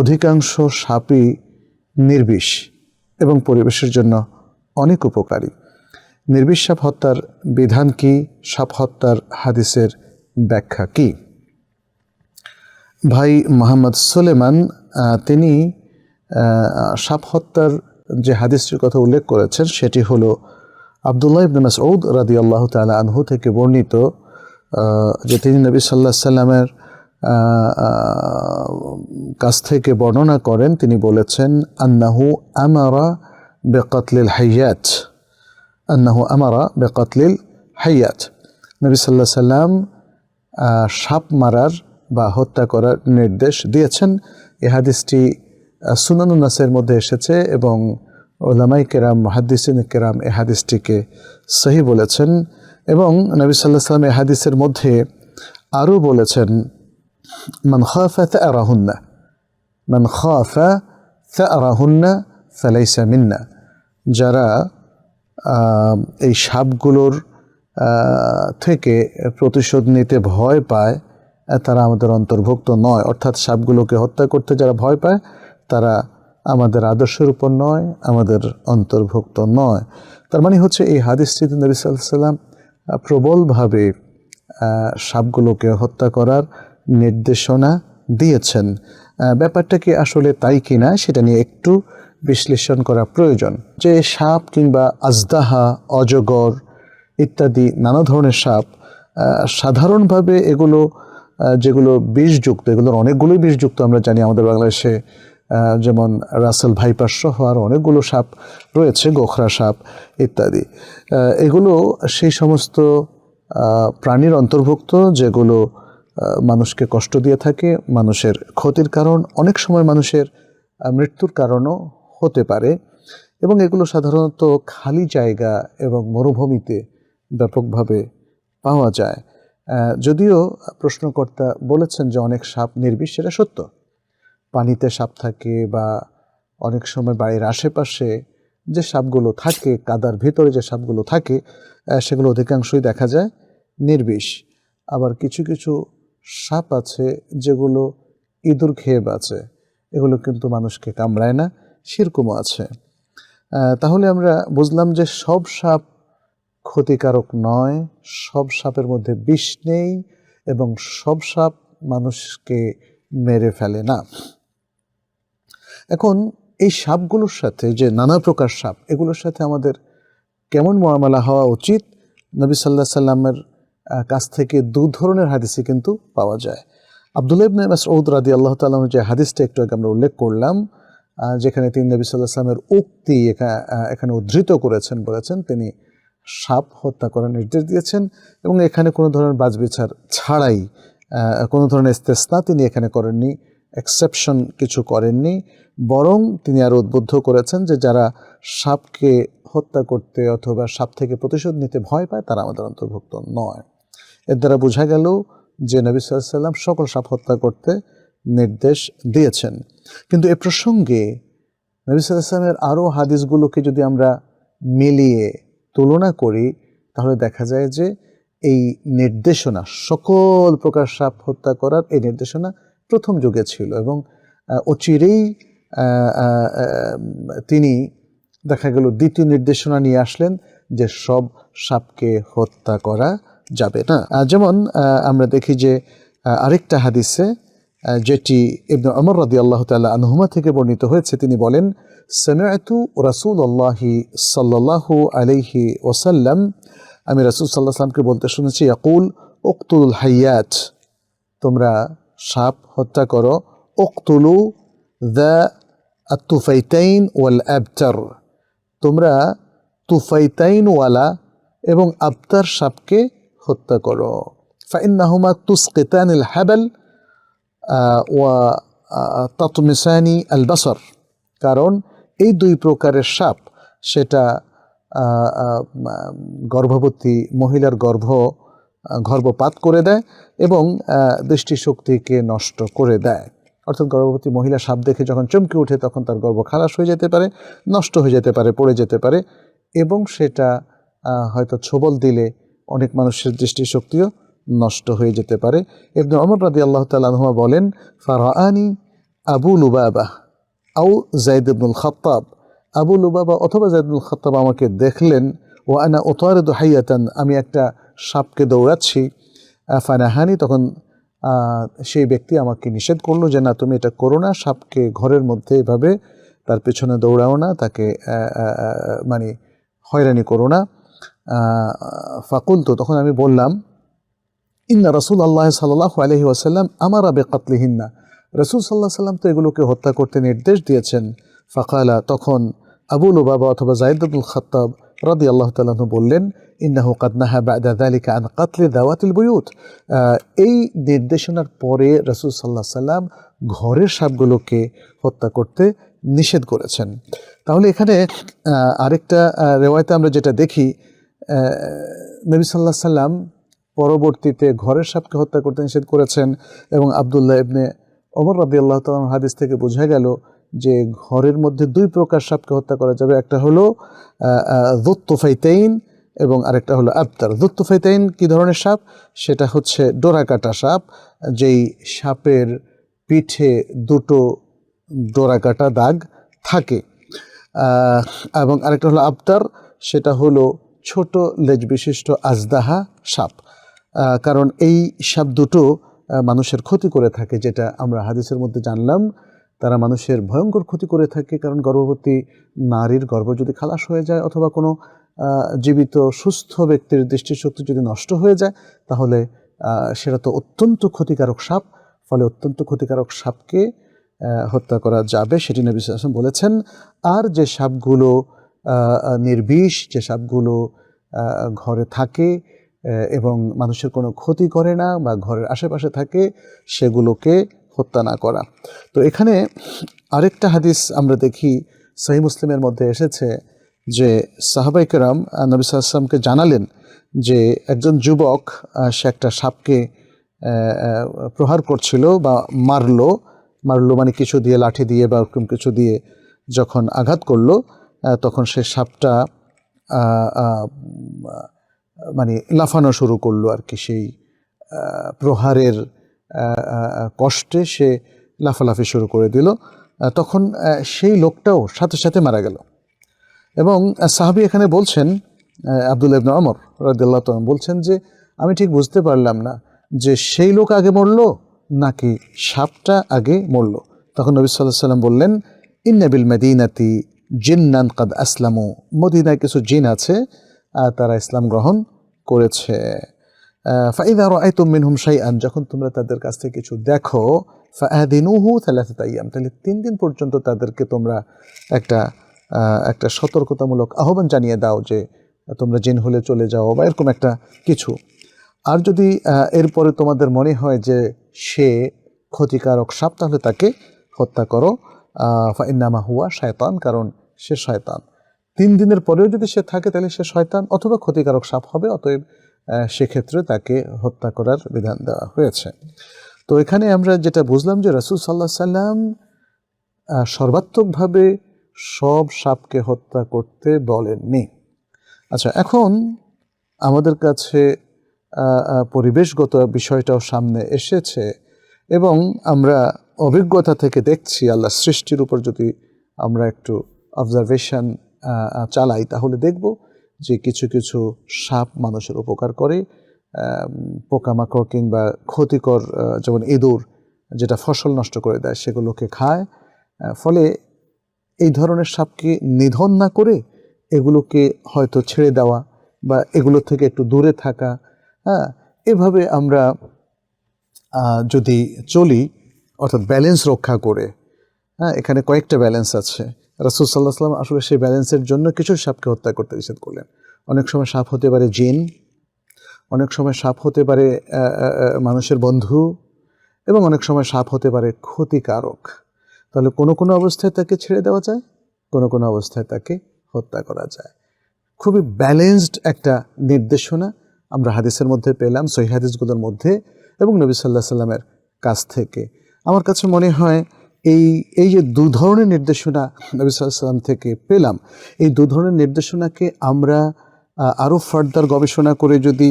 অধিকাংশ সাপই নির্বিষ এবং পরিবেশের জন্য অনেক উপকারী। নির্বিষ সাপ হত্যার বিধান কি? সাপ হত্যার হাদিসের ব্যাখ্যা কি? ভাই মোহাম্মদ সুলেমান তিনি সাপ হত্যার যে হাদিসটির কথা উল্লেখ করেছেন, সেটি হলো আবদুল্লাহ ইবনে মাসউদ রাদি আল্লাহ তালা আনহু থেকে বর্ণিত যে তিনি নবী সাল্লাহ সাল্লামের কাছ থেকে বর্ণনা করেন তিনি বলেছেন আন্নাহু আমারা বেকতলিল হাইয়াত। আন্নাহু আমারা বেকতলিল হাইয়াত। নবী সাল্লাহ সাল্লাম সাপ মারার বা হত্যা করার নির্দেশ দিয়েছেন। এ হাদিসটি আহ, নাসের মধ্যে এসেছে এবং ওলামাই কেরাম মহাদ্দিসিন কেরাম এ হাদিসটিকে সহি বলেছেন এবং নবী সাল্লাহ সাল্লাম এ হাদিসের মধ্যে আরও বলেছেন মান খাফা তারাহুন্না মান খাফা তারাহুন্না ফালাইসা মিন্না যারা এই সাপগুলোর থেকে প্রতিশোধ নিতে ভয় পায় তারা আমাদের অন্তর্ভুক্ত নয়। অর্থাৎ সাপগুলোকে হত্যা করতে যারা ভয় পায়, তারা আমাদের আদর্শের উপর নয়, আমাদের অন্তর্ভুক্ত নয়। তার মানে হচ্ছে এই হাদিসটিতে নবী সাল্লাম প্রবলভাবে সাপগুলোকে হত্যা করার নির্দেশনা দিয়েছেন। ব্যাপারটা কি আসলে তাই কি না সেটা নিয়ে একটু বিশ্লেষণ করা প্রয়োজন। যে সাপ কিংবা আজদাহা, অজগর ইত্যাদি নানা ধরনের সাপ সাধারণভাবে এগুলো যেগুলো বিষযুক্ত, এগুলোর অনেকগুলোই বিষযুক্ত আমরা জানি আমাদের বাংলাদেশে যেমন রাসেল ভাইপার সহ আর অনেকগুলো সাপ রয়েছে, গোখরা সাপ ইত্যাদি। এগুলো সেই সমস্ত প্রাণীর অন্তর্ভুক্ত যেগুলো মানুষকে কষ্ট দিয়ে থাকে, মানুষের ক্ষতির কারণ, অনেক সময় মানুষের মৃত্যুর কারণও হতে পারে। এবং এগুলো সাধারণত খালি জায়গা এবং মরুভূমিতে ব্যাপকভাবে পাওয়া যায়। যদিও প্রশ্নকর্তা বলেছেন যে অনেক সাপ নির্বিষ, সেটা সত্য। পানিতে সাপ থাকে বা অনেক সময় বাড়ির আশেপাশে যে সাপগুলো থাকে, কাদার ভিতরে যে সাপগুলো থাকে সেগুলো অধিকাংশই দেখা যায় নির্বিষ। আবার কিছু কিছু সাপ আছে, যেগুলো ইঁদুর খেয়ে বাঁচে, এগুলো কিন্তু মানুষকে কামড়ায় না, সেরকমও আছে। তাহলে আমরা বুঝলাম যে সব সাপ ক্ষতিকারক নয়, সব সাপের মধ্যে বিষ নেই এবং সব সাপ মানুষকে মেরে ফেলে না। এখন এই সাপগুলোর সাথে যে নানা প্রকার সাপ, এগুলোর সাথে আমাদের কেমন মোয়ামেলা হওয়া উচিত? নবী সাল্লাহ সাল্লামের কাছ থেকে দু ধরনের হাদিসই কিন্তু পাওয়া যায়। আবদুল্লাহ ইবনে মাসউদ রাদি আল্লাহ তাআলার যে হাদিসটা একটু আগে আমরা উল্লেখ করলাম যেখানে তিনি নবী সাল্লাহ উক্তি এখা- এখানে উদ্ধৃত করেছেন বলেছেন, তিনি সাপ হত্যা করার নির্দেশ দিয়েছেন এবং এখানে কোনো ধরনের বাজবিচার ছাড়াই কোনো ধরনের ইস্তেসনা তিনি এখানে করেননি এক্সেপশন কিছু করেননি, বরং তিনি আরও উদ্বুদ্ধ করেছেন যে যারা সাপকে হত্যা করতে অথবা সাপ থেকে প্রতিশোধ নিতে ভয় পায়, তারা আমাদের অন্তর্ভুক্ত নয়। এর দ্বারা বোঝা গেল যে নবী সাল্লাম সকল সাপ হত্যা করতে নির্দেশ দিয়েছেন। কিন্তু এ প্রসঙ্গে নবী সাল্লামের আরও হাদিসগুলোকে যদি আমরা মিলিয়ে তুলনা করি, তাহলে দেখা যায় যে এই নির্দেশনা, সকল প্রকার সাপ হত্যা করার এই নির্দেশনা প্রথম যুগে ছিল এবং অচিরেই তিনি দেখা গেল দ্বিতীয় নির্দেশনা নিয়ে আসলেন যে সব সাপকে হত্যা করা যাবে, না? যেমন আমরা দেখি যে আরেকটা হাদিসে যেটি ইবনে আমর রাদি আল্লাহ তাল্লাহ আনহুমা থেকে বর্ণিত হয়েছে, তিনি বলেন, সামিআতু রাসূল আল্লাহি সাল্লাল্লাহু আলাইহি ওসাল্লাম আমি রাসূল সাল্লাহ সাল্লামকে বলতে শুনেছি, ইয়াকুল উকতুল হাইয়াত। তোমরা সাপ হত্যা করো, উকতুলু দ্য আতুফাইতাইন ওয়াল আবতার। তোমরা তুফাইতাইন ওয়ালা এবং আবতার সাপকে হত্যা করো। ফাইন্নাহুমা তুসকিতানিল হাবাল আহ, ওয়া তাতমিসানি আল বাসর। কারণ এই দুই প্রকারের সাপ সেটা গর্ভবতী মহিলার গর্ভ গর্ভপাত করে দেয় এবং দৃষ্টিশক্তিকে নষ্ট করে দেয়। অর্থাৎ গর্ভবতী মহিলা সাপ দেখে যখন চমকে ওঠে তখন তার গর্ভ খালাস হয়ে যেতে পারে নষ্ট হয়ে যেতে পারে পড়ে যেতে পারে এবং সেটা হয়তো ছোবল দিলে অনেক মানুষের দৃষ্টিশক্তিও নষ্ট হয়ে যেতে পারে। ইবনে অমর রাদি আল্লাহ তালুমা বলেন, ফারাআনি আবু লুবাবা আউ জাইদ খাত্তাব। আবু লুবাবা অথবা জাইদ ইবনুল খাত্তাব আমাকে দেখলেন ও আনা ওতারেদ হাইয়াতান, আমি একটা সাপকে দৌড়াচ্ছি। ফানাহানি তখন সেই ব্যক্তি আমাকে নিষেধ করল যে, না, তুমি এটা করো না, সাপকে ঘরের মধ্যে এভাবে তার পেছনে দৌড়াও না, তাকে মানে হয়রানি করো না। ফাকুল তো তখন আমি বললাম, ইন্না রসুল আল্লাহ সাল্লাহ আলহি ওয়াসাল্লাম আমার আবে কাতলিহিন্না রসুল সাল্লাহ সাল্লাম তো এগুলোকে হত্যা করতে নির্দেশ দিয়েছেন। ফাকালা, তখন আবুল বাবা অথবা জাইদুল খত্তাব রাদি আল্লাহ তালু বললেন, ইন্নাহু কাদনাহা বাদা দালিকা আন কাতলে দাওয়াতিল বয়ুত। এই নির্দেশনার পরে রসুল সাল্লাহ সাল্লাম ঘরের সাপগুলোকে হত্যা করতে নিষেধ করেছেন। তাহলে এখানে আরেকটা রেওয়ায়তে আমরা যেটা দেখি নবী সাল্লাহ সাল্লাম পরবর্তীতে ঘরের সাপকে হত্যা করতে নিষেধ করেছেন এবং আবদুল্লাহ ইবনে ওমর রাদি আল্লাহ তালার হাদিস থেকে বোঝা গেল যে ঘরের মধ্যে দুই প্রকার সাপকে হত্যা করা যাবে, একটা হলো দুত্তুফাইতাইন এবং আরেকটা হলো আবতার। দুত্তুফাইতাইন কী ধরনের সাপ? সেটা হচ্ছে ডোরাকাটা সাপ, যেই সাপের পিঠে দুটো ডোরাকাটা দাগ থাকে। এবং আরেকটা হলো আবতার, সেটা হলো ছোট লেজ বিশিষ্ট আজদাহা সাপ। কারণ এই সাপ দুটো মানুষের ক্ষতি করে থাকে, যেটা আমরা হাদিসের মধ্যে জানলাম। তারা মানুষের ভয়ঙ্কর ক্ষতি করে থাকে, কারণ গর্ভবতী নারীর গর্ভ যদি খালাস হয়ে যায় অথবা কোনো জীবিত সুস্থ ব্যক্তির দৃষ্টিশক্তি যদি নষ্ট হয়ে যায়, তাহলে সেটা তো অত্যন্ত ক্ষতিকারক সাপ। ফলে অত্যন্ত ক্ষতিকারক সাপকে হত্যা করা যাবে, সেটি নবী বলেছেন। আর যে সাপগুলো নির্বিষ যে সাপগুলো ঘরে থাকে এবং মানুষের কোনো ক্ষতি করে না বা ঘরের আশেপাশে থাকে, সেগুলোকে হত্যা না করা। তো এখানে আরেকটা হাদিস আমরা দেখি সহি মুসলিমের মধ্যে এসেছে যে সাহাবাইকেরাম নবী সাল্লামকে জানালেন যে একজন যুবক সে একটা সাপকে প্রহার করছিল বা মারলো। মারলো মানে কিছু দিয়ে, লাঠি দিয়ে বা কিছু দিয়ে যখন আঘাত করল তখন সে সাপটা মানে লাফানো শুরু করল আর কি। সেই প্রহারের কষ্টে সে লাফালাফি শুরু করে দিল। তখন সেই লোকটাও সাথে সাথে মারা গেল। এবং সাহাবী এখানে বলছেন আব্দুল ইবনে আমর রাদিয়াল্লাহু তাআলা বলছেন যে, আমি ঠিক বুঝতে পারলাম না যে সেই লোক আগে মরল নাকি সাপটা আগে মরল? তখন নবী সাল্লাহ সাল্লাম বললেন ইন্নাবিল মদিনাতি জিন্নান কাদ আসলামু। মদিনায় কিছু জিন আছে তারা ইসলাম গ্রহণ করেছে। ফাইদা রাআইতুম মিনহুম শাইআন, যখন তোমরা তাদের কাছ থেকে কিছু দেখো, ফাআদিনুহু থালাথাত তাহলে তিন দিন পর্যন্ত তাদেরকে তোমরা একটা একটা সতর্কতামূলক আহ্বান জানিয়ে দাও যে তোমরা জিন হলে চলে যাও, বা এরকম একটা কিছু। আর যদি এরপরে তোমাদের মনে হয় যে সে ক্ষতিকারক সাপ, তাহলে তাকে হত্যা করো। ফাইন্নামা হুয়া শয়তান, কারণ সে শয়তান। তিন দিনের পরেও যদি সে থাকে, তাহলে সে শয়তান অথবা ক্ষতিকারক সাপ হবে, অতএব সেক্ষেত্রে তাকে হত্যা করার বিধান দেওয়া হয়েছে। তো এখানে আমরা যেটা বুঝলাম যে রসুল সাল্লাহ সাল্লাম সর্বাত্মকভাবে সব সাপকে হত্যা করতে বলেননি। আচ্ছা এখন আমাদের কাছে পরিবেশগত বিষয়টাও সামনে এসেছে এবং আমরা অভিজ্ঞতা থেকে দেখছি, আল্লাহ সৃষ্টির উপর যদি আমরা একটু অবজারভেশন চালাই, তাহলে দেখব যে কিছু কিছু সাপ মানুষের উপকার করে। পোকামাকড় কিংবা ক্ষতিকর যেমন ইঁদুর, যেটা ফসল নষ্ট করে দেয়, সেগুলোকে খায়। ফলে এই ধরনের সাপকে নিধন না করে এগুলোকে হয়তো ছেড়ে দেওয়া বা এগুলো থেকে একটু দূরে থাকা হ্যাঁ? এভাবে আমরা যদি চলি অর্থাৎ ব্যালেন্স রক্ষা করে। হ্যাঁ এখানে কয়েকটা ব্যালেন্স আছে। রাসুল সাল্লাহ সাল্লাম আসলে সেই ব্যালেন্সের জন্য কিছু সাপকে হত্যা করতে নিষেধ করলেন। অনেক সময় সাপ হতে পারে জিন, অনেক সময় সাপ হতে পারে মানুষের বন্ধু এবং অনেক সময় সাপ হতে পারে ক্ষতিকারক। তাহলে কোনো কোনো অবস্থায় তাকে ছেড়ে দেওয়া যায়, কোনো কোনো অবস্থায় তাকে হত্যা করা যায়। খুবই ব্যালেন্সড একটা নির্দেশনা আমরা হাদিসের মধ্যে পেলাম, সহি হাদিসগুলোর মধ্যে এবং নবী সাল্লাহ সাল্লামের কাছ থেকে। আমার কাছে মনে হয় এই এই যে দু ধরনের নির্দেশনা নবী সাল্লাম থেকে পেলাম, এই দু ধরনের নির্দেশনাকে আমরা আরও ফার্দার গবেষণা করে যদি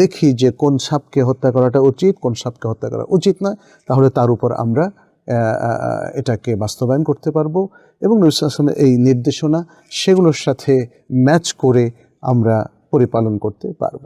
দেখি যে কোন সাপকে হত্যা করাটা উচিত, কোন সাপকে হত্যা করা উচিত নয়, তাহলে তার উপর আমরা এটাকে বাস্তবায়ন করতে পারব এবং নবীলামের এই নির্দেশনা সেগুলোর সাথে ম্যাচ করে আমরা পরিপালন করতে পারব।